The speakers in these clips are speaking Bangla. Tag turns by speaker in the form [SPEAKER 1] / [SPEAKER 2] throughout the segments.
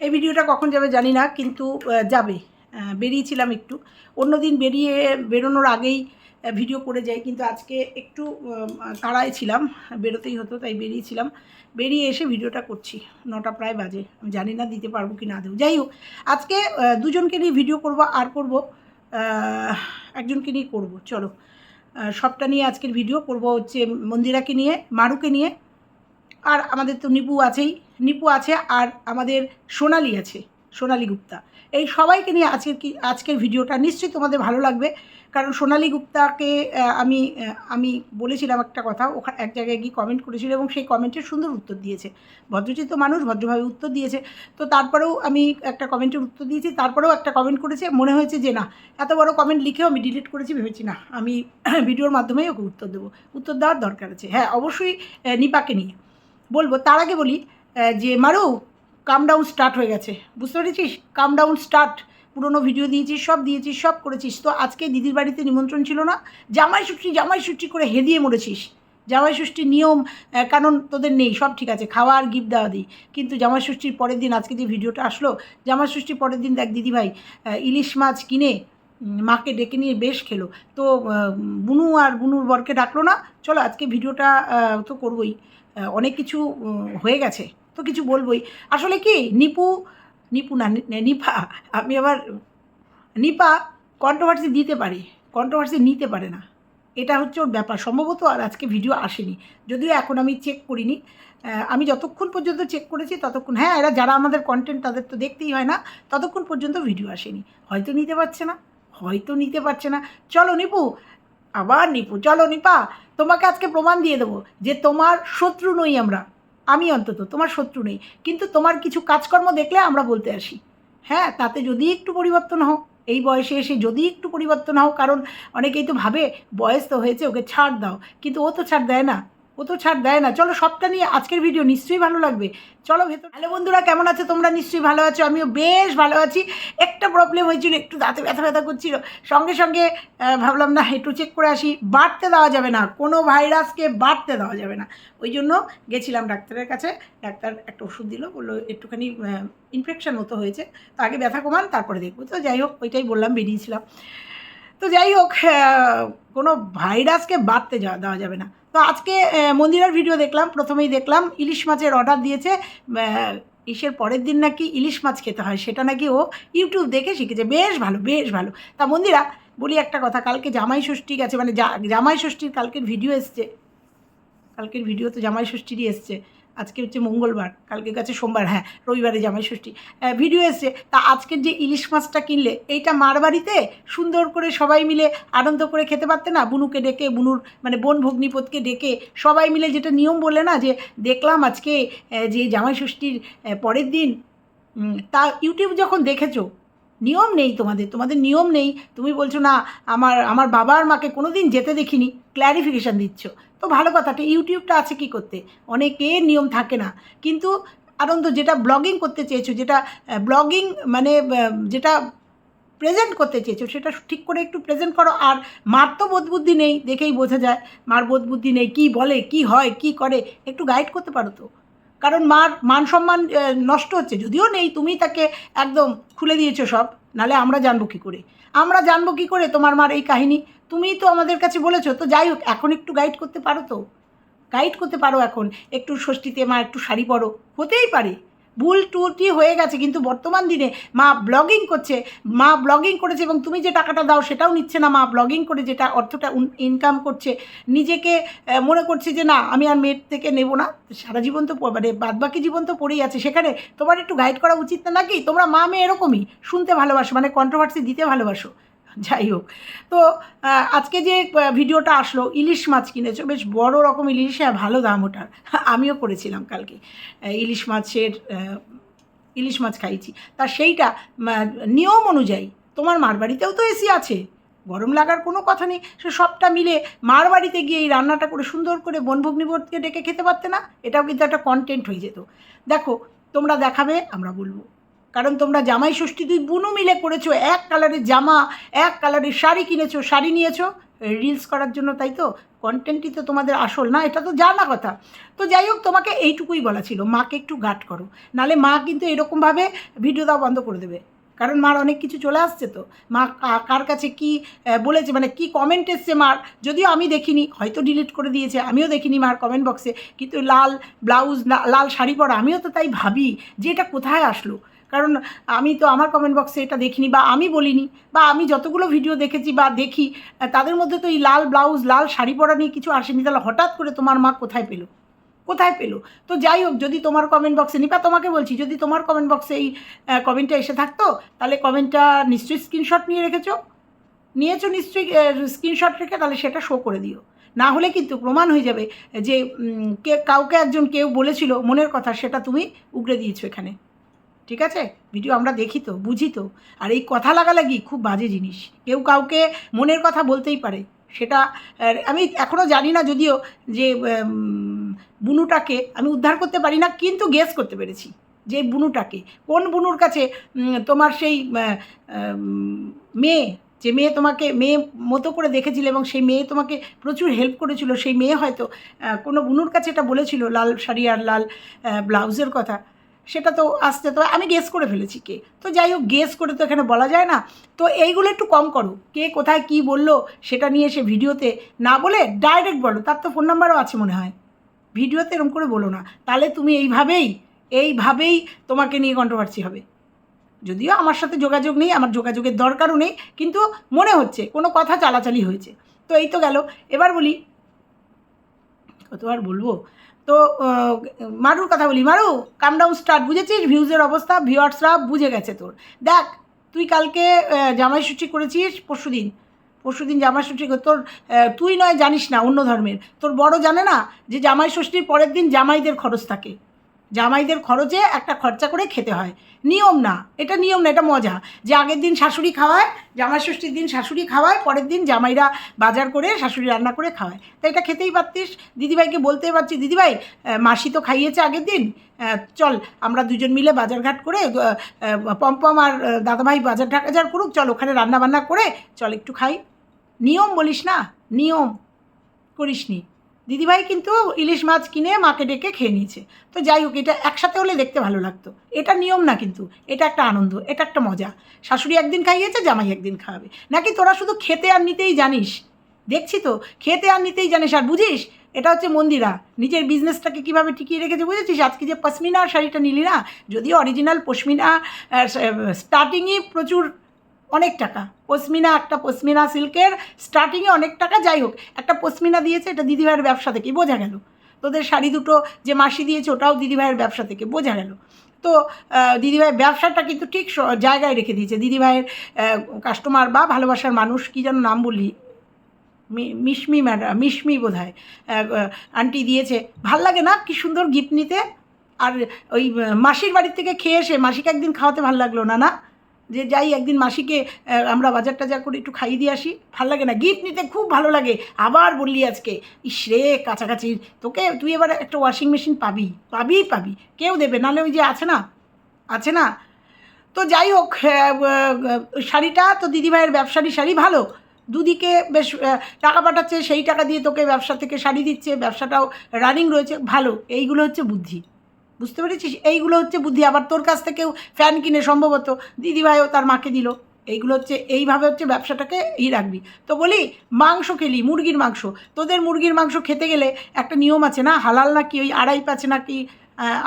[SPEAKER 1] এই ভিডিওটা কখন যাবে জানি না, কিন্তু যাবে। বেরিয়েছিলাম একটু। অন্যদিন বেরিয়ে বেরোনোর আগেই ভিডিও করে যাই, কিন্তু আজকে একটু তাড়ায় ছিলাম, বেরোতেই হতো, তাই বেরিয়েছিলাম। বেরিয়ে এসে ভিডিওটা করছি, নটা প্রায় বাজে। আমি জানি না দিতে পারব কি না দেবো। যাই হোক, আজকে দুজনকে নিয়ে ভিডিও করব, আর করব একজনকে নিয়ে করব। চলো সবটা নিয়ে আজকের ভিডিও করব হচ্ছে মন্দিরাকে নিয়ে, মারুকে নিয়ে আর আমাদের তো নিপু আছেই। নিপু আছে আর আমাদের সোনালি আছে, সোনালি গুপ্তা। এই সবাইকে নিয়ে আজকের কি, আজকের ভিডিওটা নিশ্চয়ই তোমাদের ভালো লাগবে। কারণ সোনালি গুপ্তাকে আমি আমি বলেছিলাম একটা কথা ওখানে এক জায়গায় গিয়ে কমেন্ট করেছিল এবং সেই কমেন্টের সুন্দর উত্তর দিয়েছে। ভদ্রচিত মানুষ ভদ্রভাবে উত্তর দিয়েছে। তো তারপরেও আমি একটা কমেন্টের উত্তর দিয়েছি, তারপরেও একটা কমেন্ট করেছে। মনে হয়েছে যে না, এত বড় কমেন্ট লিখেও আমি ডিলিট করেছি, ভেবেছি না, আমি ভিডিওর মাধ্যমেই ওকে উত্তর দেবো। উত্তর দেওয়ার দরকার আছে। হ্যাঁ অবশ্যই নিপাকে নিয়ে। বলব, তার আগে বলি যে মারু কাম ডাউন স্টার্ট হয়ে গেছে। বুঝতে পেরেছিস? কাম ডাউন স্টার্ট পুরোনো ভিডিও দিয়েছিস, সব দিয়েছিস, সব করেছিস। তো আজকে দিদির বাড়িতে নিমন্ত্রণ ছিল না। জামাই ষষ্ঠী জামাই ষষ্ঠী করে হেদিয়ে মরেছিস। জামাই ষষ্ঠীর নিয়ম কারণ তোদের নেই, সব ঠিক আছে, খাওয়া আর গিফট দেওয়া দিই কিন্তু জামাই ষষ্ঠীর পরের দিন আজকে যে ভিডিওটা আসলো, জামাই ষষ্ঠীর পরের দিন দেখ দিদিভাই ইলিশ মাছ কিনে মাকে ডেকে নিয়ে বেশ খেলো। তো বুনু আর বুনুর বরকে ডাকলো না, চলো আজকে ভিডিওটা তো করবোই। অনেক কিছু হয়ে গেছে। তো কিছু বলবই। আসলে কি, নিপু নিপু না নিপা, আমি আবার, নিপা কন্ট্রোভার্সি দিতে পারে কন্ট্রোভার্সি নিতে পারে না। এটা হচ্ছে ওর ব্যাপার। সম্ভবত আর আজকে ভিডিও আসেনি। যদিও এখন আমি চেক করিনি। আমি যতক্ষণ পর্যন্ত চেক করেছি ততক্ষণ হ্যাঁ এরা যারা আমাদের কন্টেন্ট তাদের তো দেখতেই হয় না, ততক্ষণ পর্যন্ত ভিডিও আসেনি। হয়তো নিতে পারছে না, হয়তো নিতে পারছে না। চলো নিপু আবার নিপু, চলো নিপা, তোমাকে আজকে প্রমাণ দিয়ে দেবো যে তোমার শত্রু নই আমরা। আমি অন্তত, তোমার শত্রু নেই। কিন্তু তোমার কিছু কাজকর্ম দেখলে আমরা বলতে আসি। হ্যাঁ তাতে যদি একটু পরিবর্তন হোক এই বয়সে এসে যদি একটু পরিবর্তন হও, কারণ অনেকেই তো ভাবে, বয়স তো হয়েছে, ওকে ছাড় দাও। কিন্তু ও তো ছাড় দেয় না। ও তো ছাড়, দেয় না। চলো সবটা নিয়ে আজকের ভিডিও নিশ্চয়ই ভালো লাগবে। চলো ভেতর হ্যালো বন্ধুরা, কেমন আছে? তোমরা নিশ্চয়ই ভালো আছো। আমিও বেশ ভালো আছি। একটা প্রবলেম হয়েছিল, একটু দাঁতে ব্যথা ব্যথা করছিল। সঙ্গে সঙ্গে ভাবলাম, না, একটু চেক করে আসি। বাড়তে দেওয়া যাবে না। কোনো ভাইরাসকে বাড়তে দেওয়া যাবে না। ওই জন্য গেছিলাম ডাক্তারের কাছে। ডাক্তার একটা ওষুধ দিল, বলল, একটুখানি ইনফেকশান মতো হয়েছে। তো আগে ব্যথা কমান, তারপরে দেখব। তো যাই হোক, ওইটাই বললাম, বেরিয়েছিলাম। তো যাই হোক কোনো ভাইরাসকে বাড়তে যাওয়া দেওয়া যাবে না। তো আজকে মন্দিরের ভিডিও দেখলাম, প্রথমেই দেখলাম, ইলিশ মাছের অর্ডার দিয়েছে ইসের পরের দিন নাকি ইলিশ মাছ খেতে হয়, সেটা নাকি ও ইউটিউব দেখে শিখেছে। বেশ ভালো বেশ ভালো। তা মন্দিরা, বলি একটা কথা, কালকে জামাই ষষ্ঠী গেছে মানে জামাই ষষ্ঠীর কালকের ভিডিও এসছে। কালকের ভিডিও তো জামাই ষষ্ঠীরই এসছে। আজকে হচ্ছে মঙ্গলবার, কালকে গেছে সোমবার হ্যাঁ রবিবারে জামাই ষষ্ঠী। ভিডিও এসছে, তা আজকের যে ইলিশ মাছটা কিনলে, এইটা মার বাড়িতে? সুন্দর করে সবাই মিলে আনন্দ করে খেতে পারতে না? বুনুকে ডেকে, বুনুর মানে বোন ভগ্নিপতকে ডেকে সবাই মিলে যেটা নিয়ম বলে না যে, দেখলাম আজকে যে জামাই ষষ্ঠীর পরের দিন তা ইউটিউব যখন দেখেছ, নিয়ম নেই তোমাদের তোমাদের নিয়ম নেই। তুমি বলছো না, আমার আমার বাবা আর মাকে কোনো দিন যেতে দেখিনি ক্ল্যারিফিকেশান দিচ্ছ। তো ভালো কথাটা ইউটিউবটা আছে কি করতে? অনেকে নিয়ম থাকে না। কিন্তু আনন্দ যেটা ব্লগিং করতে চেয়েছো, যেটা ব্লগিং মানে যেটা প্রেজেন্ট করতে চেয়েছো, সেটা ঠিক করে একটু প্রেজেন্ট করো। আর মার তো বোধ বুদ্ধি নেই, দেখেই বোঝা যায়। মার বোধ বুদ্ধি নেই, কী বলে, কি হয়, কি করে, একটু গাইড করতে পারো তো। কারণ মার মান সম্মান নষ্ট হচ্ছে, যদিও নেই, তুমি তাকে একদম খুলে দিয়েছ সব, নালে আমরা জানব কী করে। আমরা জানব কি করে তোমার মার এই কাহিনী? তুমিই তো আমাদের কাছে বলেছ, তো যাই হোক, এখন একটু গাইড করতে পারো তো? গাইড করতে পারো এখন। একটু ষষ্ঠীতে মা একটু শাড়ি পরো। হতেই পারে। ভুল টুটি হয়ে গেছে, কিন্তু বর্তমান দিনে মা ব্লগিং করছে, মা ব্লগিং করেছে এবং তুমি যে টাকাটা দাও সেটাও নিচ্ছে না, মা ব্লগিং করে যেটা অর্থটা ইনকাম করছে, নিজেকে মনে করছে যে না, আমি আর মেয়ের থেকে নেব না, সারা জীবন তো মানে বাদবাকি জীবন তো পড়েই আছে, সেখানে তোমার একটু গাইড করা উচিত না নাকি? তোমরা মা মেয়ে এরকমই, শুনতে ভালোবাসো মানে কন্ট্রোভার্সি দিতে ভালোবাসো। যাই হোক। তো আজকে যে ভিডিওটা আসলো, ইলিশ মাছ কিনেছো, বেশ বড় রকম ইলিশ হ্যাঁ ভালো দাম ওটার। আমিও করেছিলাম কালকে। ইলিশ মাছের ইলিশ মাছ খাইছি। তা সেইটা নিয়ম অনুযায়ী, তোমার মার বাড়িতেও তো এসি আছে। গরম লাগার কোনো কথা নেই। সে সবটা মিলে মার বাড়িতে গিয়ে এই রান্নাটা করে সুন্দর করে বনভগ্নিবোধকে ডেকে খেতে পারতে না? এটাও কিন্তু একটা কন্টেন্ট হয়ে যেত। দেখো, তোমরা দেখাবে, আমরা বলব। কারণ তোমরা জামাই ষষ্ঠী দুই বুনু মিলে করেছ, এক কালারের জামা, এক কালারের শাড়ি কিনেছো, শাড়ি নিয়েছো। রিলস করার জন্য, তাই তো? কন্টেন্টই তো তোমাদের আসল, না? এটা তো জানা কথা। তো যাই হোক, তোমাকে এইটুকুই বলা ছিল, মাকে একটু গাট করো। নালে মা কিন্তু এরকমভাবে ভিডিও দেওয়া বন্ধ করে দেবে। কারণ মার অনেক কিছু চলে আসছে তো। মা কার কাছে কি বলেছে মানে কি কমেন্ট এসছে মার, যদিও আমি দেখিনি, হয়তো ডিলিট করে দিয়েছে, আমিও দেখিনি মার কমেন্ট বক্সে কিন্তু লাল ব্লাউজ লাল শাড়ি পরা, আমিও তো তাই ভাবি যে এটা কোথায় আসলো। কারণ আমি তো আমার কমেন্ট বক্সে এটা দেখিনি বা আমি বলিনি বা আমি যতগুলো ভিডিও দেখেছি বা দেখি তাদের মধ্যে তো এই লাল ব্লাউজ লাল শাড়ি পরা নিয়ে কিছু আসেনি। তাহলে হঠাৎ করে তোমার মা কোথায় পেল? কোথায় পেল? তো যাই হোক, যদি তোমার কমেন্ট বক্সে নিপা তোমাকে বলছি, যদি তোমার কমেন্ট বক্সে এই কমেন্টটা এসে থাকতো, তাহলে কমেন্টটা নিশ্চয়ই স্ক্রিনশট নিয়ে রেখেছো। নিয়েছো নিশ্চয়ই স্ক্রিনশট রেখে, তাহলে সেটা শো করে দিও। না হলে কিন্তু প্রমাণ হয়ে যাবে যে কে, কাউকে একজন কেউ বলেছিল, মনের কথা, সেটা তুমি উগড়ে দিয়েছ এখানে। ঠিক আছে? ভিডিও আমরা দেখি তো, বুঝি তো। আর এই কথা লাগালাগি খুব বাজে জিনিস। কেউ কাউকে মনের কথা বলতেই পারে। সেটা আমি এখনও জানি না যদিও যে বুনুটাকে আমি উদ্ধার করতে পারি না, কিন্তু গেস করতে পেরেছি যে বুনুটাকে। কোন বুনুর কাছে তোমার সেই মেয়ে, যে মেয়ে তোমাকে, মেয়ে মতো করে দেখেছিল এবং সেই মেয়ে তোমাকে প্রচুর হেল্প করেছিল, সেই মেয়ে হয়তো কোনো বুনুর কাছে এটা বলেছিল, লাল শাড়ি আর লাল ব্লাউজের কথা। সেটা তো আসতে তো আমি গেস করে ফেলেছি কে। তো যাই হোক গেস করে তো এখানে বলা যায় না। তো এইগুলো একটু কম করো, কে কোথায় কি বলল সেটা নিয়ে এসে ভিডিওতে না বলে ডাইরেক্ট বলো, তার তো ফোন নাম্বারও আছে মনে হয়। ভিডিওতে এরকম করে বলো না, তাহলে তুমি এইভাবেই এইভাবেই তোমাকে নিয়ে কন্ট্রোভার্সি হবে। যদিও আমার সাথে যোগাযোগ নেই, আমার যোগাযোগের দরকারও নেই, কিন্তু মনে হচ্ছে, কোনো কথা চালাচালি হয়েছে। তো এই তো গেল, এবার বলি, কতবার বলব? তো মারুর কথা বলি। মারু কাম ডাউন স্টার্ট বুঝেছিস? ভিউজের অবস্থা ভিউয়ার্সরা বুঝে গেছে তোর। দেখ, তুই কালকে জামাই করেছিস, পরশু দিন। পরশু দিন জামাইষষ্ঠী করে- তোর তুই নয়, জানিস না, অন্য ধর্মের। তোর বড় জানে না যে জামাই ষষ্ঠীর পরের দিন জামাইদের খরচ থাকে। জামাইদের খরচে একটা খরচা করে খেতে হয়। নিয়ম না, এটা নিয়ম না, এটা মজা। যে আগের দিন শাশুড়ি খাওয়ায়, জামাই ষষ্ঠীর দিন শাশুড়ি খাওয়ায়, পরের দিন জামাইরা বাজার করে শাশুড়ি রান্না করে খাওয়ায়। তো এটা খেতেই পারতিস। দিদিভাইকে বলতে পারছি, দিদিভাই মাসি তো খাইয়েছে আগের দিন। চল, আমরা দুজন মিলে বাজারঘাট করে পম্পম আর দাদাভাই বাজার টাজার করুক, চল ওখানে রান্না বান্না করে, চল একটু খাই। নিয়ম বলিস না, নিয়ম করিসনি। দিদিভাই কিন্তু ইলিশ মাছ কিনে মাকে ডেকে খেয়ে নিয়েছে। তো যাই হোক, এটা একসাথে হলে দেখতে ভালো লাগতো। এটা নিয়ম না কিন্তু, এটা একটা আনন্দ, এটা একটা মজা। শাশুড়ি একদিন খাইয়েছে, জামাই একদিন খাওয়াবে। নাকি তোরা শুধু খেতে আর নিতেই জানিস? দেখছি তো, খেতে আর নিতেই জানিস, আর বুঝিস? এটা হচ্ছে মন্দিরা। নিজের বিজনেসটাকে কীভাবে টিকিয়ে রেখেছে বুঝেছিস? আজকে যে পশমিনা শাড়িটা নিলি না, যদিও অরিজিনাল পশমিনা স্টার্টিংই প্রচুর অনেক টাকা। পশমিনা, একটা পশমিনা সিল্কের স্টার্টিংয়ে অনেক টাকা, যাই হোক, একটা পশমিনা দিয়েছে, এটা দিদিভাইয়ের ব্যবসা থেকে বোঝা গেল। তোদের শাড়ি দুটো যে মাসি দিয়েছে, ওটাও দিদিভাইয়ের ব্যবসা থেকে বোঝা গেল। তো দিদিভাইয়ের ব্যবসাটা কিন্তু ঠিক জায়গায় রেখে দিয়েছে। দিদিভাইয়ের কাস্টমার বা ভালোবাসার মানুষ, কী যেন নাম বললি? মি- মিশমি ম্যাডাম মিশমি বোধ হয় আন্টি দিয়েছে। ভালো লাগে না? কি সুন্দর গিফট নিতে? আর ওই মাসির বাড়ির থেকে খেয়ে এসে, মাসিকে একদিন খাওয়াতে ভালো লাগল না না? যে যাই, একদিন মাসিকে আমরা বাজার টাজার করে একটু খাইয়ে দিয়ে আসি। ভালো লাগে না গিফট নিতে খুব ভালো লাগে। আবার বললি আজকে, ইস রে, কাছাকাছি। তোকে তুই এবার একটা ওয়াশিং মেশিন পাবি পাবি পাবি। কেউ দেবে, নাহলে ওই যে আছে না আছে না? তো যাই হোক শাড়িটা তো দিদিভাইয়ের ব্যবসারই শাড়ি, ভালো। দুদিকে বেশ টাকা পাঠাচ্ছে, সেই টাকা দিয়ে তোকে ব্যবসা থেকে শাড়ি দিচ্ছে, ব্যবসাটাও রানিং রয়েছে, ভালো। এইগুলো হচ্ছে বুদ্ধি। বুঝতে পেরেছিস? এইগুলো হচ্ছে বুদ্ধি। আবার তোর কাছ থেকেও ফ্যান কিনে সম্ভবত দিদিভাইও তার মাকে দিল। এইগুলো হচ্ছে, এইভাবে হচ্ছে ব্যবসাটাকে ই রাখবি। তো বলি, মাংস খেলি, মুরগির মাংস। তোদের মুরগির মাংস খেতে গেলে একটা নিয়ম আছে না? হালাল না কি ওই আড়াই প্যাচে না কি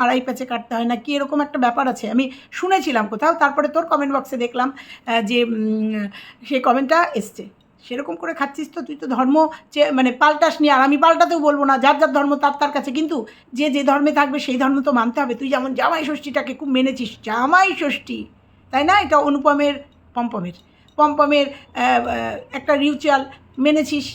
[SPEAKER 1] আড়াই প্যাচে কাটতে হয় না কি এরকম একটা ব্যাপার আছে। আমি শুনেছিলাম কোথাও, তারপরে তোর কমেন্ট বক্সে দেখলাম যে সেই কমেন্টটা এসছে। সেরকম করে খাচ্ছিস তো, তুই তো ধর্ম মানে পাল্টাস নি, আর আমি পাল্টাতেও বলব না, যার যার ধর্ম তার তার কাছে। কিন্তু যে যে ধর্মে থাকবে, সেই ধর্ম তো মানতে হবে। তুই যেমন জামাই ষষ্ঠীটাকে খুব মেনেছিস, জামাই ষষ্ঠী, তাই না? এটা অনুপমের, পম্পমের পম্পমের একটা রিচুয়াল মেনেছিস।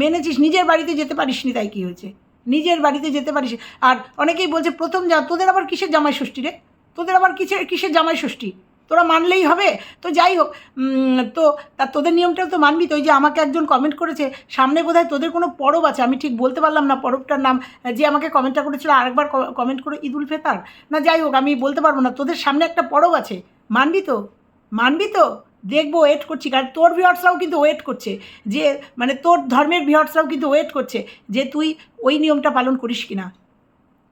[SPEAKER 1] মেনেছিস, নিজের বাড়িতে যেতে পারিস নি, তাই কী হয়েছে? নিজের বাড়িতে যেতে পারিস। আর অনেকেই বলছে, প্রথম যা তোদের আবার কিসের জামাই ষষ্ঠী রে? তোদের আবার কিসের কিসের জামাই ষষ্ঠী? তোরা মানলেই হবে। তো যাই হোক তো তা তোদের নিয়মটাও তো মানবি তো, ওই যে আমাকে একজন কমেন্ট করেছে, সামনে বোধহয় তোদের কোনো পরব আছে, আমি ঠিক বলতে পারলাম না পরবটার নাম, যে আমাকে কমেন্টটা করেছিল আরেকবার কমেন্ট করে ঈদুল ফেতার। না যাই হোক, আমি বলতে পারব না, তোদের সামনে একটা পরব আছে, মানবি তো? মানবি তো? দেখব ওয়েট করছি, কারণ তোর ভিউয়ার্সরাও কিন্তু ওয়েট করছে, যে মানে তোর ধর্মের ভিউয়ার্সরাও কিন্তু ওয়েট করছে, যে তুই ওই নিয়মটা পালন করিস কি না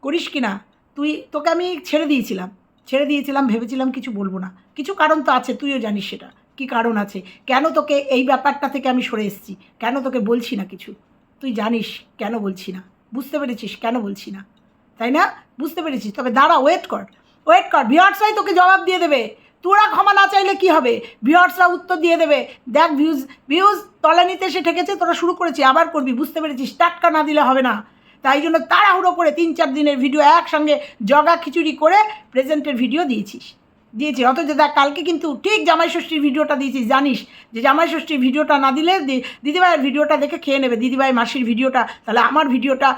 [SPEAKER 1] করিস কি না তুই, তোকে আমি ছেড়ে দিয়েছিলাম। ছেড়ে দিয়েছিলাম, ভেবেছিলাম কিছু বলব না। কিছু কারণ তো আছে, তুইও জানিস সেটা। কি কারণ আছে? কেন তোকে এই ব্যাপারটা থেকে আমি সরে এসেছি? কেন তোকে বলছি না কিছু? তুই জানিস কেন বলছি না? বুঝতে পেরেছিস কেন বলছি না? তাই না? বুঝতে পেরেছিস? তবে দাঁড়া ওয়েট কর। ওয়েট কর। ভিউয়ার্সরাই তোকে জবাব দিয়ে দেবে। তোরা ক্ষমা না চাইলে কি হবে? ভিউয়ার্সরা উত্তর দিয়ে দেবে। দেখ ভিউজ ভিউজ তলানিতে এসে ঠেকেছে, তোরা শুরু করেছি, আবার করবি। বুঝতে পেরেছিস? টাটকা না দিলে হবে না। তাই জন্য তাড়াহুড়ো করে তিন চার দিনের ভিডিও একসঙ্গে জগা খিচুড়ি করে প্রেজেন্টের ভিডিও দিয়েছিস। দিয়েছি। অথচ দেখ, কালকে কিন্তু ঠিক জামাই ষষ্ঠীর ভিডিওটা দিয়েছিস, জানিস? যে জামাই ষষ্ঠীর ভিডিওটা না দিলে দিদিভাইয়ের ভিডিওটা দেখে খেয়ে নেবে। দিদিভাই মাসির ভিডিওটা তাহলে আমার ভিডিওটা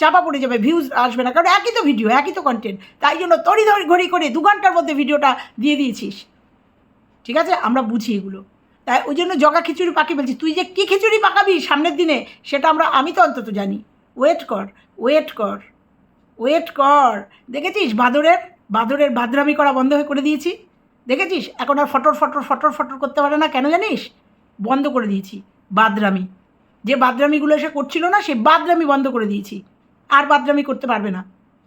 [SPEAKER 1] চাপা পড়ে যাবে ভিউজ আসবে না। কারণ একই তো ভিডিও একই তো কন্টেন্ট তাই জন্য তড়ি ধরি ঘড়ি করে দু ঘণ্টার মধ্যে ভিডিওটা দিয়ে দিয়েছিস। ঠিক আছে? আমরা বুঝি এগুলো। তাই ওই জন্য জগা খিচুড়ি পাকি বলছি, তুই যে কী খিচুড়ি পাকাবি সামনের দিনে, সেটা আমরা, আমি তো অন্তত জানি। ওয়েট কর ওয়েট কর ওয়েট কর। দেখেছিস বাদরের? বাদরের বাদরামি করা বন্ধ হয়ে করে দিয়েছি। দেখেছিস? এখন আর ফটর ফটর ফটর ফটর করতে পারে না। কেন জানিস? বন্ধ করে দিয়েছি, বাদরামি। যে বাদরামিগুলো এসে করছিল না সেই বাদরামি বন্ধ করে দিয়েছি। আর বাদরামি করতে পারবে না।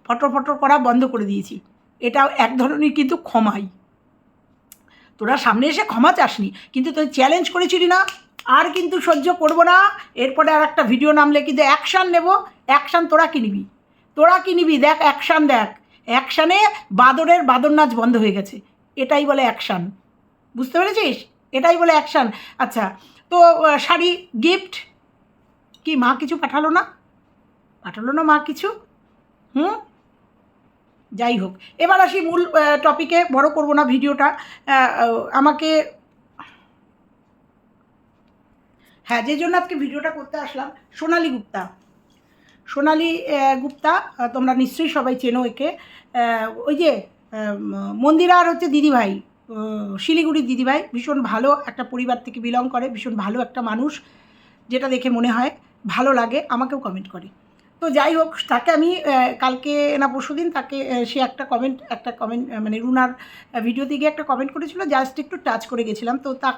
[SPEAKER 1] ফটর ফটর করা বন্ধ করে দিয়েছি। এটাও এক ধরনের কিন্তু ক্ষমাই। তোরা সামনে এসে ক্ষমা চাসনি, কিন্তু তুই চ্যালেঞ্জ করেছিলি না? আর কিন্তু সহ্য করব না। এরপরে আর একটা ভিডিও নামলে কিন্তু অ্যাকশান নেব। অ্যাকশান তোরা কি নিবি? তোরা কি নিবি? দেখ অ্যাকশান দেখ। অ্যাকশানে বাদরের বাদর নাচ বন্ধ হয়ে গেছে। এটাই বলে অ্যাকশান বুঝতে পেরেছিস? এটাই বলে অ্যাকশান আচ্ছা তো শাড়ি গিফট কি, মা কিছু পাঠালো না? পাঠালো না মা কিছু? হুম? যাই হোক, এবার আসি মূল টপিকে বড় করব না ভিডিওটা আমাকে হ্যাঁ যে জন্য আজকে ভিডিওটা করতে আসলাম, সোনালি গুপ্তা। সোনালি গুপ্তা তোমরা নিশ্চয়ই সবাই চেনো একে। ওই যে মন্দিরা আর হচ্ছে দিদিভাই শিলিগুড়ির দিদিভাই, ভীষণ ভালো একটা পরিবার থেকে বিলং করে, ভীষণ ভালো একটা মানুষ, যেটা দেখে মনে হয় ভালো লাগে, আমাকেও কমেন্ট করে। তো যাই হোক, তাকে আমি কালকে না পরশু দিন তাকে সে একটা কমেন্ট একটা কমেন্ট মানে রুনার ভিডিওতে গিয়ে একটা কমেন্ট করেছিল জাস্ট একটু টাচ করে গেছিলাম। তো তা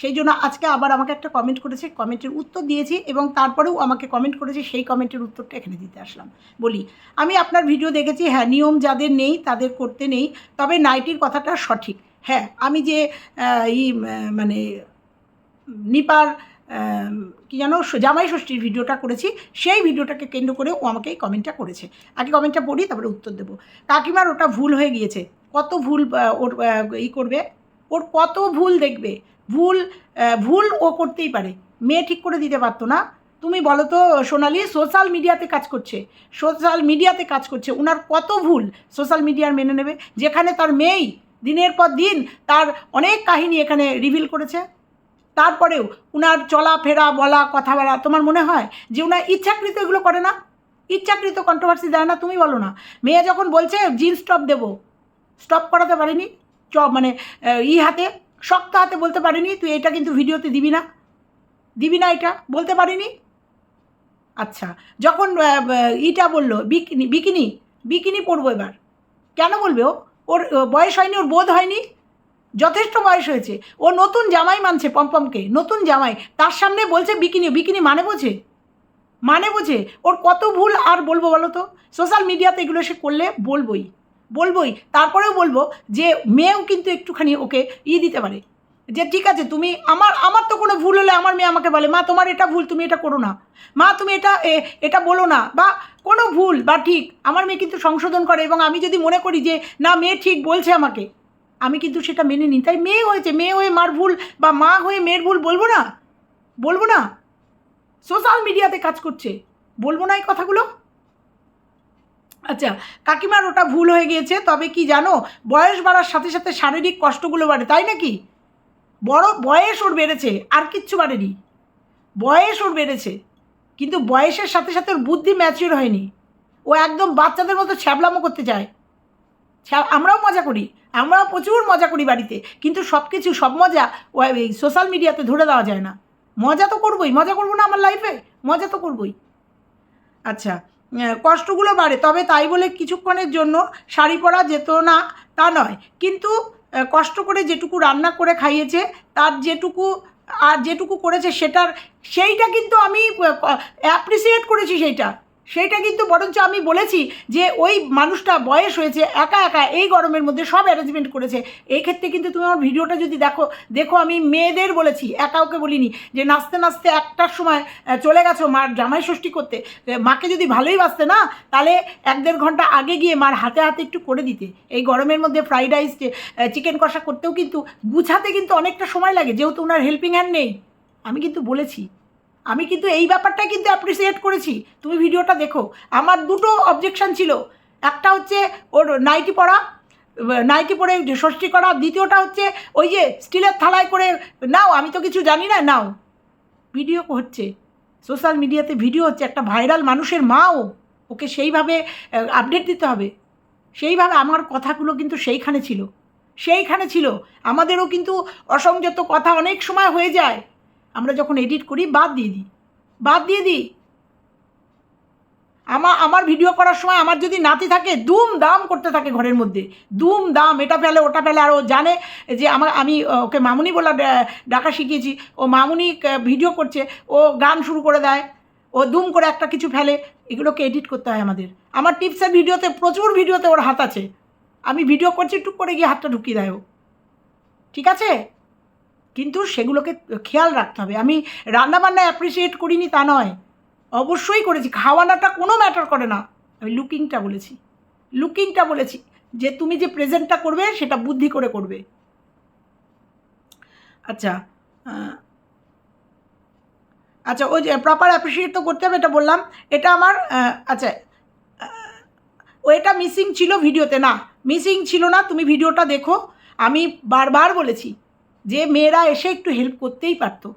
[SPEAKER 1] সেই জন্য আজকে আবার আমাকে একটা কমেন্ট করেছে কমেন্টের উত্তর দিয়েছি এবং তারপরেও আমাকে কমেন্ট করেছে, সেই কমেন্টের উত্তরটা এখানে দিতে আসলাম। বলি, আমি আপনার ভিডিও দেখেছি হ্যাঁ নিয়ম যাদের নেই, তাদের করতে নেই, তবে নাইটির কথাটা সঠিক। হ্যাঁ আমি যে মানে নিপার কি যেন জামাই ষষ্ঠীর ভিডিওটা করেছি, সেই ভিডিওটাকে কেন্দ্র করে ও আমাকে এই কমেন্টটা করেছে। আগে কমেন্টটা পড়ি, তারপরে উত্তর দেবো। কাকিমার ওটা ভুল হয়ে গিয়েছে। কত ভুল ওর ই করবে? ওর কত ভুল দেখবে? ভুল ভুল ও করতেই পারে। মেয়ে ঠিক করে দিতে পারতো না। তুমি বলো তো, সোনালি সোশ্যাল মিডিয়াতে কাজ করছে। সোশ্যাল মিডিয়াতে কাজ করছে। ওনার কত ভুল সোশ্যাল মিডিয়ার মেনে নেবে? যেখানে তার মেয়েই দিনের পর দিন তার অনেক কাহিনী এখানে রিভিল করেছে। তারপরেও উনার চলাফেরা, বলা, কথা বলা, তোমার মনে হয় যে উনার ইচ্ছাকৃত এগুলো করে না? ইচ্ছাকৃত কন্ট্রোভার্সি দেয় না, তুমি বলো না। মেয়ে যখন বলছে জিন্স স্টপ দেবো। স্টপ করাতে পারিনি। চ মানে ই হাতে, শক্ত হাতে বলতে পারিনি, তুই এটা কিন্তু ভিডিওতে দিবি না। দিবি না এটা? বলতে পারিনি? আচ্ছা যখন ইটা বলল, বিকিনি বিকিনি বিকিনি পরবো এবার। কেন বলবে ও? ওর বয়স হয়নি, ওর বোধ হয়নি? যথেষ্ট বয়স হয়েছে। ও নতুন জামাই মানছে পম্পমকে, নতুন জামাই। তার সামনে বলছে, বিকিনি বিকিনি মানে বোঝে? মানে বোঝে? ওর কত ভুল আর বলব বলো তো? সোশ্যাল মিডিয়াতে এগুলো সে করলে বলবোই বলবোই। তারপরেও বলব যে, মেয়েও কিন্তু একটুখানি ওকে ই দিতে পারে। যে, ঠিক আছে, তুমি আমার আমার তো কোনো ভুল হলে আমার মেয়ে আমাকে বলে, মা, তোমার এটা ভুল, তুমি এটা করো না। মা, তুমি এটা এটা বলো না। বা কোনো ভুল, বা ঠিক, আমার মেয়ে কিন্তু সংশোধন করে এবং আমি যদি মনে করি যে, না, মেয়ে ঠিক বলছে আমাকে। আমি কিন্তু সেটা মেনে নিই। তাই মেয়ে হয়েছে, মেয়ে হয়ে মার ভুল বা মা হয়ে মেয়ের ভুল বলব না? বলব না? সোশ্যাল মিডিয়াতে কাজ করছে। বলব না এই কথাগুলো? আচ্ছা কাকিমার ওটা ভুল হয়ে গিয়েছে, তবে কি জানো? বয়স বাড়ার সাথে সাথে শারীরিক কষ্টগুলো বাড়ে, তাই নাকি? বড়, বয়স ওর বেড়েছে, আর কিচ্ছু বাড়েনি। বয়স ওর বেড়েছে, কিন্তু বয়সের সাথে সাথে ওর বুদ্ধি ম্যাচিওর হয়নি। ও একদম বাচ্চাদের মতো ছ্যাবলামো করতে চায়। আমরাও মজা করি। আমরাও প্রচুর মজা করি বাড়িতে। কিন্তু সব কিছু সব মজা ওই সোশ্যাল মিডিয়াতে ধরে দেওয়া যায় না। মজা তো করবোই। মজা করব না আমার লাইফে মজা তো করবোই। আচ্ছা কষ্টগুলো বাড়ে। তবে তাই বলে কিছুক্ষণের জন্য শাড়ি পরা যেত না, তা নয়। কিন্তু কষ্ট করে যেটুকু রান্না করে খাইয়েছে, তার যেটুকু, আর যেটুকু করেছে সেটার, সেইটা কিন্তু আমি অ্যাপ্রিসিয়েট করেছি সেইটা। সেইটা কিন্তু বরঞ্চ আমি বলেছি যে ওই মানুষটা বয়স হয়েছে, একা একা এই গরমের মধ্যে সব অ্যারেঞ্জমেন্ট করেছে। এই ক্ষেত্রে কিন্তু তুমি আমার ভিডিওটা যদি দেখো দেখো আমি মেয়েদের বলেছি, একা ওকে বলিনি, যে নাচতে নাচতে একটার সময় চলে গেছো মার জামাই ষষ্ঠী করতে। মাকে যদি ভালোই বাসতে না, তাহলে এক দেড় ঘণ্টা আগে গিয়ে মার হাতে হাতে একটু করে দিতে। এই গরমের মধ্যে ফ্রাইড রাইস চিকেন কষা করতেও কিন্তু গুছাতে কিন্তু অনেকটা সময় লাগে, যেহেতু ওনার হেল্পিং হ্যান্ড নেই। আমি কিন্তু বলেছি। আমি কিন্তু এই ব্যাপারটাই কিন্তু অ্যাপ্রিসিয়েট করেছি। তুমি ভিডিওটা দেখো। আমার দুটো অবজেকশন ছিল। একটা হচ্ছে ওর নাইটি পরা, নাইটি পরে ষষ্ঠী করা। দ্বিতীয়টা হচ্ছে ওই যে স্টিলের থালায় করে, নাও, আমি তো কিছু জানি না, নাও। ভিডিও হচ্ছে। সোশ্যাল মিডিয়াতে ভিডিও হচ্ছে। একটা ভাইরাল মানুষের মাও ওকে সেইভাবে আপডেট দিতে হবে। সেইভাবে আমার কথাগুলো কিন্তু সেইখানে ছিল। সেইখানে ছিল। আমাদেরও কিন্তু অসংযত কথা অনেক সময় হয়ে যায়। আমরা যখন এডিট করি, বাদ দিয়ে দিই। বাদ দিয়ে দিই। আমার আমার ভিডিও করার সময় আমার যদি নাতি থাকে দুম দাম করতে থাকে ঘরের মধ্যে। দুম দাম এটা ফেলে ওটা ফেলে আর ও জানে যে আমার আমি ওকে মামুনি বলা ডাকা শিখিয়েছি। ও মামুনি ভিডিও করছে, ও গান শুরু করে দেয়, ও দুম করে একটা কিছু ফেলে, এগুলোকে এডিট করতে হয় আমাদের। আমার টিপসের ভিডিওতে প্রচুর ভিডিওতে ওর হাত আছে। আমি ভিডিও করছি, টুক করে গিয়ে হাতটা ঢুকিয়ে দেয় ও। ঠিক আছে? কিন্তু সেগুলোকে খেয়াল রাখতে হবে। আমি রান্নাবান্না অ্যাপ্রিসিয়েট করিনি তা নয়। অবশ্যই করেছি। খাওয়ানোটা কোনো ম্যাটার করে না। আমি লুকিংটা বলেছি। লুকিংটা বলেছি যে তুমি যে প্রেজেন্টটা করবে সেটা বুদ্ধি করে করবে। আচ্ছা আচ্ছা ওই যে প্রপার অ্যাপ্রিসিয়েট তো করতে হবে, এটা বললাম। এটা আমার আচ্ছা ও এটা মিসিং ছিল ভিডিওতে। না মিসিং ছিল না। তুমি ভিডিওটা দেখো। আমি বারবার বলেছি যে মেয়েরা এসে একটু হেল্প করতেই পারতো।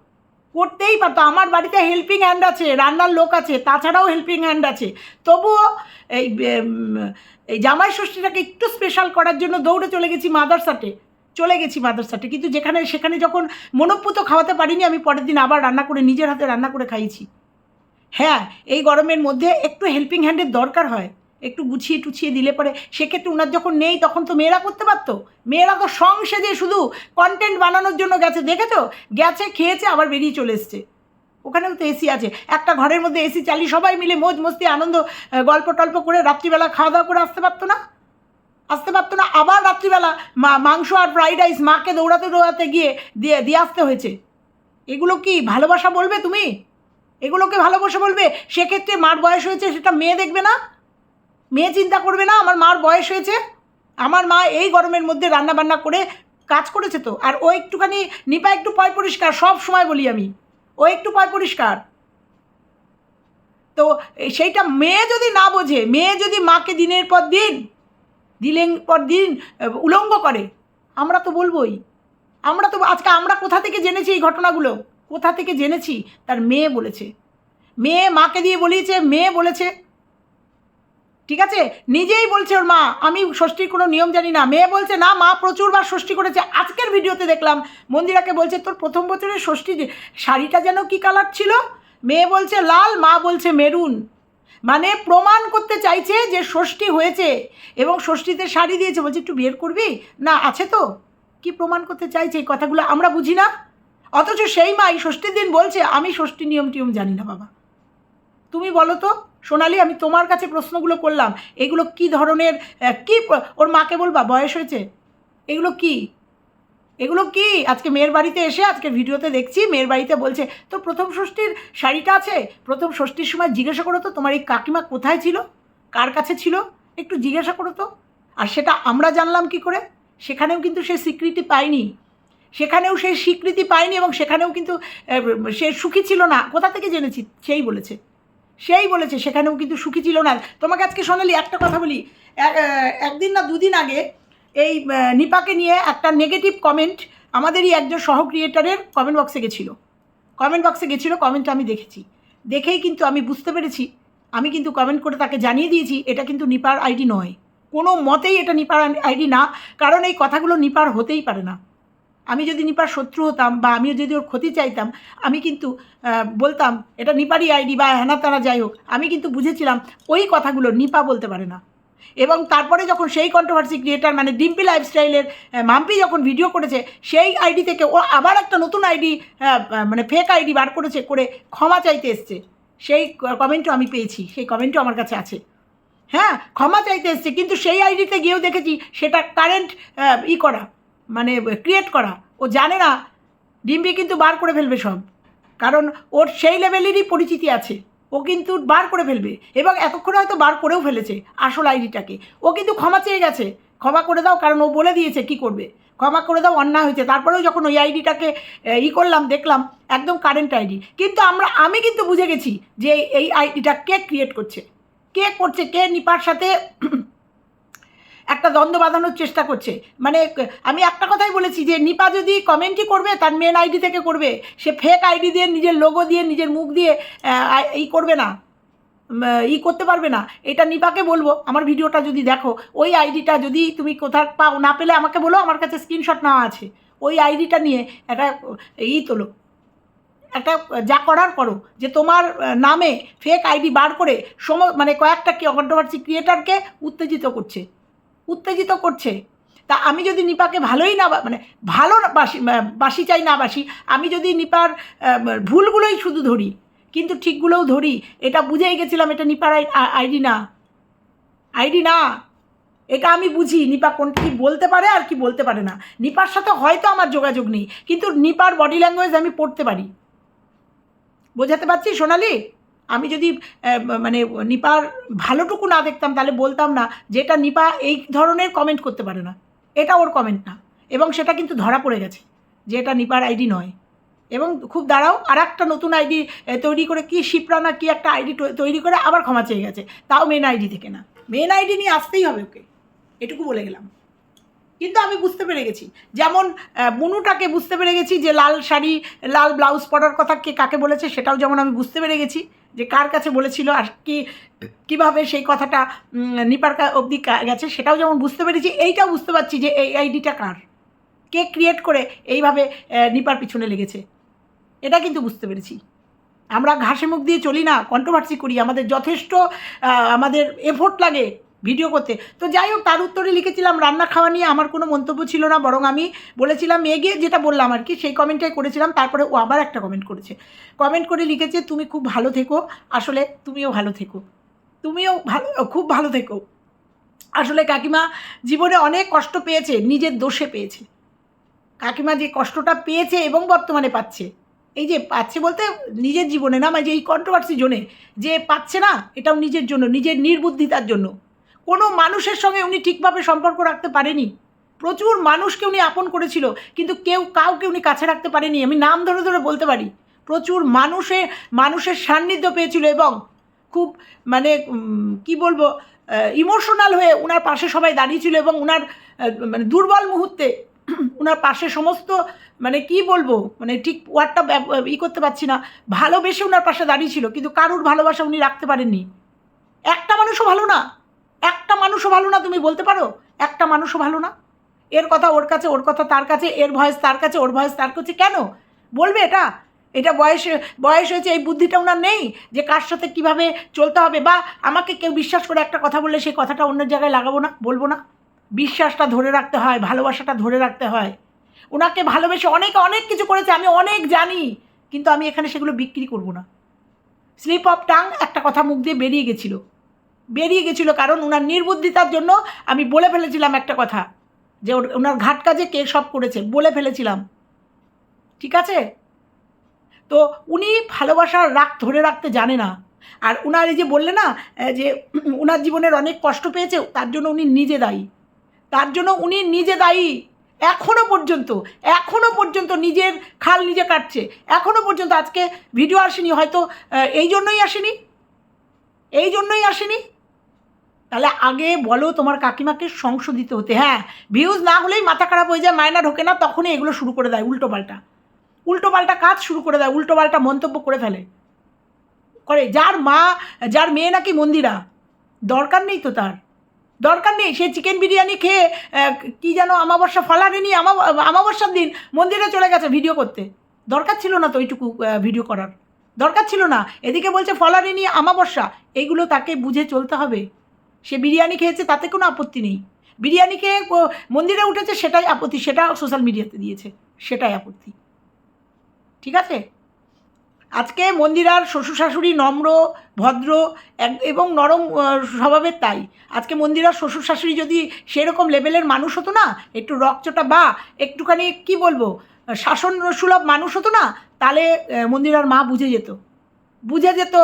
[SPEAKER 1] করতেই পারতো। আমার বাড়িতে হেল্পিং হ্যান্ড আছে, রান্নার লোক আছে, তাছাড়াও হেল্পিং হ্যান্ড আছে। তবুও এই এই জামাই ষষ্ঠীটাকে একটু স্পেশাল করার জন্য দৌড়ে চলে গেছি মাদারসাটে চলে গেছি মাদারসাটে কিন্তু যেখানে, সেখানে যখন মনোপুত খাওয়াতে পারিনি, আমি পরের দিন আবার রান্না করে, নিজের হাতে রান্না করে খাইয়েছি। হ্যাঁ এই গরমের মধ্যে একটু হেল্পিং হ্যান্ডের দরকার হয়। একটু গুছিয়ে টুছিয়ে দিলে পরে সেক্ষেত্রে ওনার যখন নেই তখন তো মেয়েরা করতে পারতো। মেয়েরা তো সংসেজে শুধু কন্টেন্ট বানানোর জন্য গেছে, দেখেছ? গেছে, খেয়েছে, আবার বেরিয়ে চলে এসছে। ওখানেও তো এসি আছে। একটা ঘরের মধ্যে এসি চালিয়ে সবাই মিলে মোজ মস্তি আনন্দ গল্প টল্প করে রাত্রিবেলা খাওয়া দাওয়া করে আসতে পারতো না? আসতে পারতো না। আবার রাত্রিবেলা মা, মাংস আর ফ্রাইড রাইস মাকে দৌড়াতে দৌড়াতে গিয়ে দিয়ে দিয়ে আসতে হয়েছে। এগুলো কি ভালোবাসা বলবে তুমি? এগুলোকে ভালোবাসা বলবে? সেক্ষেত্রে মার বয়স হয়েছে, সেটা মেয়ে দেখবে না? মেয়ে চিন্তা করবে না, আমার মার বয়স হয়েছে। আমার মা এই গরমের মধ্যে রান্না বান্না করে কাজ করেছে তো। আর ও একটুখানি, নিপা একটু পয় পরিষ্কার, সব সময় বলি আমি। ও একটু পয় পরিষ্কার। তো সেইটা মেয়ে যদি না বোঝে, মেয়ে যদি মাকে দিনের পর দিন, দিলেন পর দিন উলঙ্গ করে, আমরা তো বলবোই। আমরা তো, আজকে আমরা কোথা থেকে জেনেছি এই ঘটনাগুলো? কোথা থেকে জেনেছি? তার মেয়ে বলেছে। মেয়ে মাকে দিয়ে বলিয়েছে, মেয়ে বলেছে। ঠিক আছে? নিজেই বলছে ওর মা, আমি ষষ্ঠীর কোনো নিয়ম জানি না। মেয়ে বলছে, না, মা প্রচুরবার ষষ্ঠী করেছে, আজকের ভিডিওতে দেখলাম। মন্দিরাকে বলছে, তোর প্রথম বছরের ষষ্ঠী শাড়িটা যেন কি কালার ছিল? মেয়ে বলছে, লাল। মা বলছে, মেরুন। মানে প্রমাণ করতে চাইছে যে ষষ্ঠী হয়েছে এবং ষষ্ঠীতে শাড়ি দিয়েছে। বলছে, একটু বের করবি? না, আছে তো। কি প্রমাণ করতে চাইছে এই কথাগুলো আমরা বুঝি না। অথচ সেই মা এই ষষ্ঠীর দিন বলছে, আমি ষষ্ঠী নিয়ম টিয়ম জানি না বাবা। তুমি বলো তো। সোনালি, আমি তোমার কাছে প্রশ্নগুলো করলাম। এগুলো কি ধরনের কি, ওর মাকে বলবা? বয়স হয়েছে? এগুলো কি? এগুলো কি? আজকে মেয়ের বাড়িতে এসে আজকে ভিডিওতে দেখছি, মেয়ের বাড়িতে বলছে, তো প্রথম ষষ্ঠীর শাড়িটা আছে? প্রথম ষষ্ঠীর সময় জিজ্ঞাসা করো তো, তোমার এই কাকিমা কোথায় ছিল? কার কাছে ছিল? একটু জিজ্ঞাসা করো তো। আর সেটা আমরা জানলাম কি করে? সেখানেও কিন্তু সে স্বীকৃতি পায়নি। সেখানেও সে স্বীকৃতি পায়নি এবং সেখানেও কিন্তু সে সুখী ছিল না। কোথা থেকে জেনেছি? সেই বলেছে। সেই বলেছে, সেখানেও কিন্তু সুখী ছিল না। তোমাকে আজকে শোনালি একটা কথা বলি। একদিন না দুদিন আগে এই নিপাকে নিয়ে একটা নেগেটিভ কমেন্ট আমাদেরই একজন সহ ক্রিয়েটারের কমেন্ট বক্সে গেছিল। কমেন্ট বক্সে গেছিল কমেন্টটা আমি দেখেছি। দেখেই কিন্তু আমি বুঝতে পেরেছি, আমি কিন্তু কমেন্ট করে তাকে জানিয়ে দিয়েছি, এটা কিন্তু নিপার আইডি নয়। কোনো মতেই এটা নিপার আইডি না, কারণ এই কথাগুলো নিপার হতেই পারে না। আমি যদি নিপার শত্রু হতাম বা আমিও যদি ওর ক্ষতি চাইতাম, আমি কিন্তু বলতাম, এটা নিপারই আইডি বা হেনা তারা যাই হোক। আমি কিন্তু বুঝেছিলাম ওই কথাগুলো নিপা বলতে পারে না। এবং তারপরে যখন সেই কন্ট্রোভার্সি ক্রিয়েটার মানে ডিম্পি লাইফস্টাইলের মাম্পি যখন ভিডিও করেছে, সেই আইডি থেকে ও আবার একটা নতুন আইডি মানে ফেক আইডি বার করেছে করে ক্ষমা চাইতে এসছে। সেই কমেন্টও আমি পেয়েছি, সেই কমেন্টও আমার কাছে আছে। হ্যাঁ ক্ষমা চাইতে এসছে, কিন্তু সেই আইডিতে গিয়েও দেখেছি সেটা কারেন্ট ই করা। মানে ক্রিয়েট করা। ও জানে না, ডিম্পি কিন্তু বার করে ফেলবে সব। কারণ ওর সেই লেভেলেরই পরিচিতি আছে। ও কিন্তু বার করে ফেলবে। এবং এতক্ষণে হয়তো বার করেও ফেলেছে আসল আইডিটাকে ও কিন্তু ক্ষমা চেয়ে গেছে। ক্ষমা করে দাও, কারণ ও বলে দিয়েছে কি করবে। ক্ষমা করে দাও, অন্যায় হয়েছে। তারপরেও যখন ওই আইডিটাকে ই করলাম, দেখলাম, একদম কারেন্ট আইডি কিন্তু আমরা, আমি কিন্তু বুঝে গেছি যে এই আইডিটা কে ক্রিয়েট করছে। কে করছে, কে নিপার সাথে একটা দ্বন্দ্ব বাঁধানোর চেষ্টা করছে। মানে আমি একটা কথাই বলেছি যে, নিপা যদি কমেন্টই করবে, তার মেন আইডি থেকে করবে। সে ফেক আইডি দিয়ে, নিজের লোগো দিয়ে, নিজের মুখ দিয়ে ই করবে না। ই করতে পারবে না। এটা নিপাকে বলব। আমার ভিডিওটা যদি দেখো, ওই আইডিটা যদি তুমি কোথাও পাও, না পেলে আমাকে বলো, আমার কাছে স্ক্রিনশট নেওয়া আছে। ওই আইডিটা নিয়ে একটা ই তোলো। একটা যা করার করো, যে তোমার নামে ফেক আইডি বার করে, সম মানে কয়েকটা কি কন্ট্রোভার্সি ক্রিয়েটারকে উত্তেজিত করছে। উত্তেজিত করছে। তা আমি যদি নিপাকে ভালোই না মানে ভালো বাসি বাসি চাই না বাসি, আমি যদি নিপার ভুলগুলোই শুধু ধরি, কিন্তু ঠিকগুলোও ধরি, এটা বুঝেই গেছিলাম এটা নিপার আইডি না। আইডি না। এটা আমি বুঝি, নিপা কোন, কি বলতে পারে আর কি বলতে পারে না। নিপার সাথে হয়তো আমার যোগাযোগ নেই, কিন্তু নিপার বডি ল্যাঙ্গুয়েজ আমি পড়তে পারি। বোঝাতে পারছি সোনালি? আমি যদি মানে নিপার ভালোটুকু না দেখতাম, তাহলে বলতাম না যে এটা নিপা এই ধরনের কমেন্ট করতে পারে না। এটা ওর কমেন্ট না। এবং সেটা কিন্তু ধরা পড়ে গেছে যে এটা নিপার আইডি নয়। এবং খুব দাঁড়াও আর একটা নতুন আইডি তৈরি করে কি শিপ্রা না কি একটা আইডি তৈরি করে আবার ক্ষমা চেয়ে গেছে। তাও মেন আইডি থেকে না। মেন আইডি নিয়ে আসতেই হবে ওকে। এটুকু বলে গেলাম। কিন্তু আমি বুঝতে পেরে গেছি। যেমন বুনুটাকে বুঝতে পেরে গেছি যে লাল শাড়ি, লাল ব্লাউজ পরার কথা কে কাকে বলেছে সেটাও যেমন আমি বুঝতে পেরে গেছি। যে কার কাছে বলেছিল আর কি, কীভাবে সেই কথাটা নিপার অবধি গেছে সেটাও যেমন বুঝতে পেরেছি, এইটাও বুঝতে পারছি যে এই আইডিটা কার। কে ক্রিয়েট করে এইভাবে নিপার পিছনে লেগেছে। এটা কিন্তু বুঝতে পেরেছি। আমরা ঘাসে মুখ দিয়ে চলি না কন্ট্রোভার্সি করি। আমাদের যথেষ্ট আমাদের এফোর্ট লাগে ভিডিও করতে। তো যাই হোক, তার উত্তরে লিখেছিলাম, রান্না খাওয়া নিয়ে আমার কোনো মন্তব্য ছিল না, বরং আমি বলেছিলাম মেঘে যেটা বললাম আর কি, সেই কমেন্টটাই করেছিলাম। তারপরে ও আবার একটা কমেন্ট করেছে। কমেন্ট করে লিখেছে, তুমি খুব ভালো থেকো। আসলে তুমিও ভালো থেকো। তুমিও ভালো, খুব ভালো থেকো। আসলে কাকিমা জীবনে অনেক কষ্ট পেয়েছে, নিজের দোষে পেয়েছে। কাকিমা যে কষ্টটা পেয়েছে এবং বর্তমানে পাচ্ছে। এই যে পাচ্ছে বলতে নিজের জীবনে না মানে যে এই কন্ট্রোভার্সি জোনে যে পাচ্ছে না, এটাও নিজের জন্য, নিজের নির্বুদ্ধিতার জন্য। কোনো মানুষের সঙ্গে উনি ঠিকভাবে সম্পর্ক রাখতে পারেনি। প্রচুর মানুষকে উনি আপন করেছিল, কিন্তু কেউ কাউকে উনি কাছে রাখতে পারেনি। আমি নাম ধরে ধরে বলতে পারি, প্রচুর মানুষে, মানুষের সান্নিধ্য পেয়েছিল এবং খুব মানে কি বলব ইমোশনাল হয়ে ওনার পাশে সবাই দাঁড়িয়েছিল এবং ওনার মানে দুর্বল মুহূর্তে ওনার পাশে সমস্ত মানে কি বলব মানে ঠিক ওয়ার্ডটা ই করতে পারছি না, ভালোবেসে ওনার পাশে দাঁড়িয়েছিল, কিন্তু কারুর ভালোবাসা উনি রাখতে পারেননি। একটা মানুষও ভালো না। একটা মানুষও ভালো না, তুমি বলতে পারো? একটা মানুষও ভালো না? এর কথা ওর কাছে, ওর কথা তার কাছে, এর ভয়েস তার কাছে, ওর ভয়েস তার কাছে কেন? বলবে এটা? এটা বয়স বয়স হয়েছে, এই বুদ্ধিটা ওনার নেই যে কার সাথে কীভাবে চলতে হবে বা আমাকে কেউ বিশ্বাস করে একটা কথা বললে সেই কথাটা অন্য জায়গায় লাগাবো না, বলব না? বিশ্বাসটা ধরে রাখতে হয়, ভালোবাসাটা ধরে রাখতে হয়। ওনাকে ভালোবেসে অনেক অনেক কিছু করেছে, আমি অনেক জানি, কিন্তু আমি এখানে সেগুলো বিক্রি করব না। স্লিপ অফ টাং একটা কথা মুখ দিয়ে বেরিয়ে গেছিল। বেরিয়ে গেছিল, কারণ ওনার নির্বুদ্ধিতার জন্য আমি বলে ফেলেছিলাম একটা কথা, যে ওর ওনার ঘাট কাজে কে সব করেছে, বলে ফেলেছিলাম। ঠিক আছে? তো উনি ভালোবাসার রাগ ধরে রাখতে জানে না। আর উনার এই যে বললে না যে উনার জীবনের অনেক কষ্ট পেয়েছে, তার জন্য উনি নিজে দায়ী। তার জন্য উনি নিজে দায়ী এখনও পর্যন্ত এখনও পর্যন্ত নিজের খাল নিজে কাটছে এখনও পর্যন্ত আজকে ভিডিও আসেনি, হয়তো এই জন্যই আসেনি, এই জন্যই আসেনি। তাহলে আগে বলো তোমার কাকিমাকে সংশোধিত হতে। হ্যাঁ ভিউজ না হলেই মাথা খারাপ হয়ে যায়, মায়না ঢোকে না, তখনই এগুলো শুরু করে দেয়, উল্টো পাল্টা। উল্টো পাল্টা কাজ শুরু করে দেয়, উল্টো পাল্টা মন্তব্য করে ফেলে। করে, যার মা, যার মেয়ে নাকি মন্দিরা, দরকার নেই তো তার। দরকার নেই, সে চিকেন বিরিয়ানি খেয়ে কী যেন আমাবস্যা ফলারেনি আমা আমাবস্যার দিন মন্দিরে চলে গেছে ভিডিও করতে। দরকার ছিল না তো ওইটুকু ভিডিও করার। দরকার ছিল না। এদিকে বলছে ফলারিনি আমাবস্যা এইগুলো তাকে বুঝে চলতে হবে। সে বিরিয়ানি খেয়েছে, তাতে কোনো আপত্তি নেই। বিরিয়ানি খেয়ে মন্দিরে উঠেছে, সেটাই আপত্তি সেটা সোশ্যাল মিডিয়াতে দিয়েছে, সেটাই আপত্তি। ঠিক আছে? আজকে মন্দিরার শ্বশুর শাশুড়ি নম্র, ভদ্র এবং নরম স্বভাবের তাই। আজকে মন্দিরার শ্বশুর শাশুড়ি যদি সেরকম লেভেলের মানুষ হতো না, একটু রকচটা বা, একটুখানি কি বলব শাসন সুলভ মানুষ হতো না, তাহলে মন্দিরার মা বুঝে যেত। বুঝে যেত।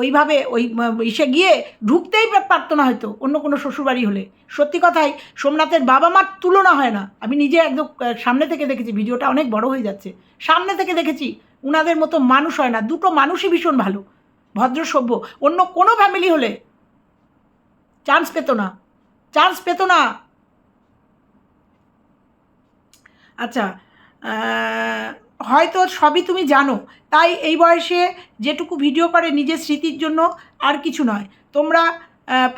[SPEAKER 1] ওইভাবে ওই ইসে গিয়ে ঢুকতেই পারতো না হয়তো অন্য কোনো শ্বশুরবাড়ি হলে। সত্যি কথাই, সোমনাথের বাবা মার তুলনা হয় না। আমি নিজে একদম সামনে থেকে দেখেছি, ভিডিওটা অনেক বড় হয়ে যাচ্ছে। সামনে থেকে দেখেছি, উনাদের মতো মানুষ হয় না। দুটো মানুষই ভীষণ ভালো, ভদ্র, সভ্য। অন্য কোনো ফ্যামিলি হলে চান্স পেতো না। চান্স পেতো না। আচ্ছা হয়তো সবই তুমি জানো। তাই এই বয়সে যেটুকু ভিডিও করে নিজের স্মৃতির জন্য আর কিছু নয়। তোমরা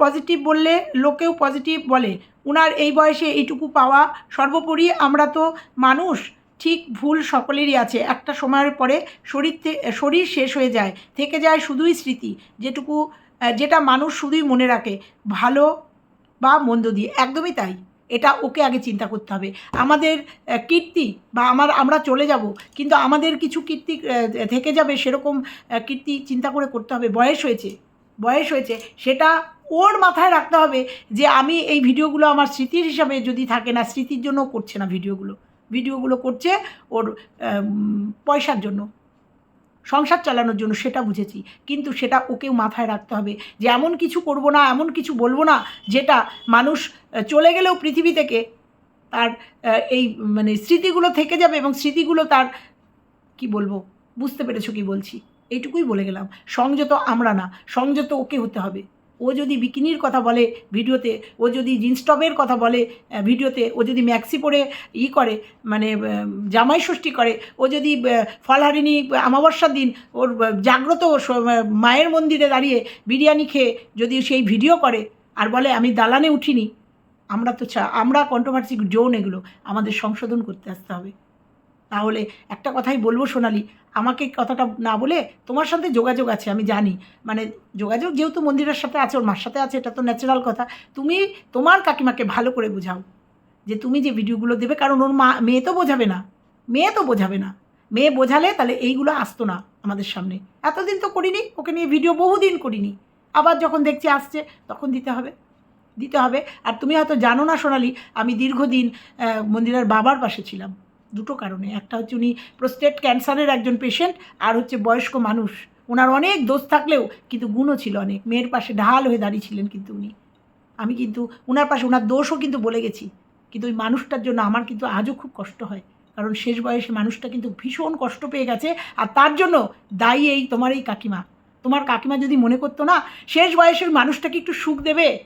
[SPEAKER 1] পজিটিভ বললে লোকেও পজিটিভ বলে। উনার এই বয়সে এইটুকু পাওয়া সর্বোপরি আমরা তো মানুষ। ঠিক ভুল সকলেরই আছে। একটা সময়ের পরে শরীর শরীর শেষ হয়ে যায়, থেকে যায় শুধুই স্মৃতি। যেটুকু যেটা মানুষ শুধুই মনে রাখে, ভালো বা মন্দ দিয়ে। একদমই তাই। এটা ওকে আগে চিন্তা করতে হবে। আমাদের কীর্তি বা আমার, আমরা চলে যাব, কিন্তু আমাদের কিছু কীর্তি থেকে যাবে সেরকম কীর্তি চিন্তা করে করতে হবে। বয়স হয়েছে বয়স হয়েছে, সেটা ওর মাথায় রাখতে হবে যে আমি এই ভিডিওগুলো আমার স্মৃতির হিসাবে যদি থাকে না, স্মৃতির জন্য করছে না ভিডিওগুলো। ভিডিওগুলো করছে ওর পয়সার জন্য। সংসার চালানোর জন্য সেটা বুঝেছি। কিন্তু সেটা ওকেও মাথায় রাখতে হবে যে এমন কিছু করব না, এমন কিছু বলব না, যেটা মানুষ চলে গেলেও পৃথিবী থেকে তার এই মানে স্মৃতিগুলো থেকে যাবে এবং স্মৃতিগুলো তার, কি বলব, বুঝতে পেরেছ কি বলছি? এইটুকুই বলে গেলাম। সংযত আমরা না, সংযত ওকে হতে হবে। ও যদি বিকিনির কথা বলে ভিডিওতে, ও যদি জিন্স টপের কথা বলে ভিডিওতে, ও যদি ম্যাক্সি পরে ই করে মানে জামাই ষষ্ঠী করে, ও যদি ফলহারিণী অমাবস্যার দিন ওর জাগ্রত মায়ের মন্দিরে দাঁড়িয়ে বিরিয়ানি খেয়ে যদি সেই ভিডিও করে আর বলে, আমি দালানে উঠিনি। আমরা তো চা, আমরা কন্ট্রোভার্সি জোন এগুলো, আমাদের সংশোধন করতে আসতে হবে। তাহলে একটা কথাই বলব সোনালি আমাকে কথাটা না বলে তোমার সাথে যোগাযোগ আছে, আমি জানি। মানে যোগাযোগ যেহেতু মন্দিরের সাথে আছে, ওর মার সাথে আছে, এটা তো ন্যাচারাল কথা। তুমি তোমার কাকিমাকে ভালো করে বোঝাও যে তুমি যে ভিডিওগুলো দেবে, কারণ ওর মা, মেয়ে তো বোঝাবে না। মেয়ে তো বোঝাবে না। মেয়ে বোঝালে তাহলে এইগুলো আসতো না আমাদের সামনে। এতদিন তো করিনি, ওকে নিয়ে ভিডিও বহুদিন করিনি। আবার যখন দেখছি আসছে, তখন দিতে হবে। দিতে হবে। আর তুমি হয়তো জানো না সোনালি, আমি দীর্ঘদিন মন্দিরের বাবার পাশে ছিলাম। দুটো কারণে। একটা হচ্ছে উনি প্রোস্টেট ক্যান্সারের একজন পেশেন্ট আর হচ্ছে বয়স্ক মানুষ। ওনার অনেক দোষ থাকলেও কিন্তু গুণও ছিল অনেক। মেয়ের পাশে ঢাল হয়ে দাঁড়িয়েছিলেন কিন্তু উনি। আমি কিন্তু ওনার পাশে ওনার দোষও কিন্তু বলে গেছি। কিন্তু ওই মানুষটার জন্য আমার কিন্তু আজও খুব কষ্ট হয়। কারণ শেষ বয়সে মানুষটা কিন্তু ভীষণ কষ্ট পেয়ে গেছে, আর তার জন্য দায়ী এই তোমার এই কাকিমা। তোমার কাকিমা যদি মনে করতো না, শেষ বয়সের মানুষটাকে একটু সুখ দেবে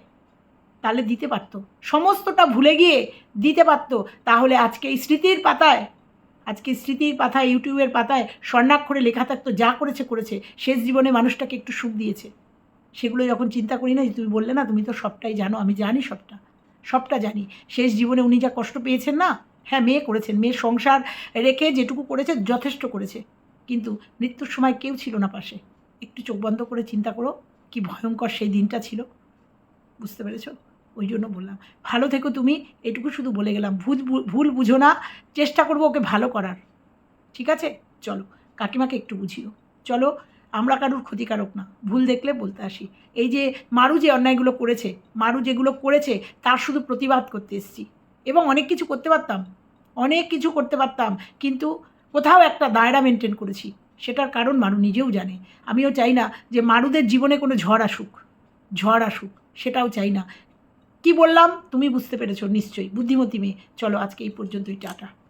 [SPEAKER 1] তাহলে দিতে পারতো। সমস্তটা ভুলে গিয়ে দিতে পারতো। তাহলে আজকে এই স্মৃতির পাতায়, আজকে স্মৃতির পাতায়, ইউটিউবের পাতায় স্বর্ণাক্ষরে লেখা থাকতো, যা করেছে করেছে। শেষ জীবনে মানুষটাকে একটু সুখ দিয়েছে। সেগুলো যখন চিন্তা করি না যে, তুমি বললে না, তুমি তো সবটাই জানো, আমি জানি সবটা সবটা জানি। শেষ জীবনে উনি যা কষ্ট পেয়েছেন না হ্যাঁ মেয়ে করেছেন। মেয়ের সংসার রেখে যেটুকু করেছে, যথেষ্ট করেছে। কিন্তু মৃত্যুর সময় কেউ ছিল না পাশে। একটু চোখ বন্ধ করে চিন্তা করো, কি ভয়ঙ্কর সেই দিনটা ছিল। বুঝতে পেরেছ? ওই জন্য বললাম, ভালো থেকো তুমি, এটুকু শুধু বলে গেলাম, ভুল ভুল বুঝো না, চেষ্টা করব ওকে ভালো করার। ঠিক আছে? চলো, কাকিমাকে একটু বুঝিও। চলো, আমরা কারুর ক্ষতিকারক না, ভুল দেখলে বলতে আসি। এই যে মারু যে অন্যায়গুলো করেছে, মারু যেগুলো করেছে, তার শুধু প্রতিবাদ করতে এসেছি। এবং অনেক কিছু করতে পারতাম, অনেক কিছু করতে পারতাম, কিন্তু কোথাও একটা দায়রা মেনটেন করেছি। সেটার কারণ মারু নিজেও জানে। আমিও চাই না যে মারুদের জীবনে কোনো ঝড় আসুক ঝড় আসুক, সেটাও চাই না। কি বললাম? তুমি বুঝতে পেরেছ নিশ্চয়ই। বুদ্ধিমতী মেয়ে। চলো আজকে এই পর্যন্তই টাটা।